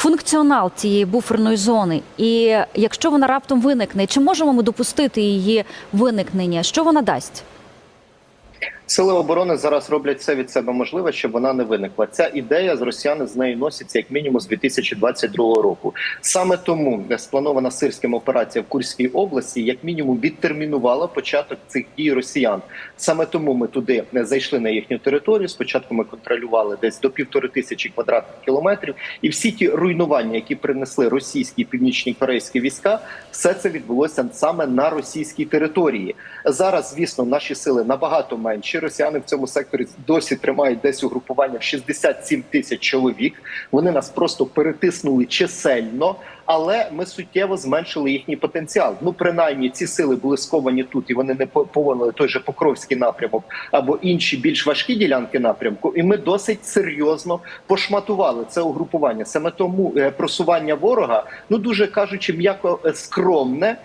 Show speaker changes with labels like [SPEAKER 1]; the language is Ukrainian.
[SPEAKER 1] функціонал цієї буферної зони? І якщо вона раптом виникне, чи можемо ми допустити її виникнення? Що вона дасть?
[SPEAKER 2] Сили оборони зараз роблять все від себе можливе, щоб вона не виникла. Ця ідея з росіяни з нею носиться як мінімум з 2022 року. Саме тому спланована сирським операція в Курській області, як мінімум, відтермінувала початок цих дій росіян. Саме тому ми туди не зайшли на їхню територію. Спочатку ми контролювали десь до півтори тисячі квадратних кілометрів, і всі ті руйнування, які принесли російські північні корейські війська, все це відбулося саме на російській території. Зараз, звісно, наші сили набагато менші. Росіяни в цьому секторі досі тримають десь угрупування в 67 тисяч чоловік. Вони нас просто перетиснули чисельно, але ми суттєво зменшили їхній потенціал. Ну, принаймні, ці сили були сковані тут, і вони не по- повонили той же Покровський напрямок або інші більш важкі ділянки напрямку. І ми досить серйозно пошматували це угрупування. Саме тому е, просування ворога, ну дуже кажучи, м'яко е, скромне.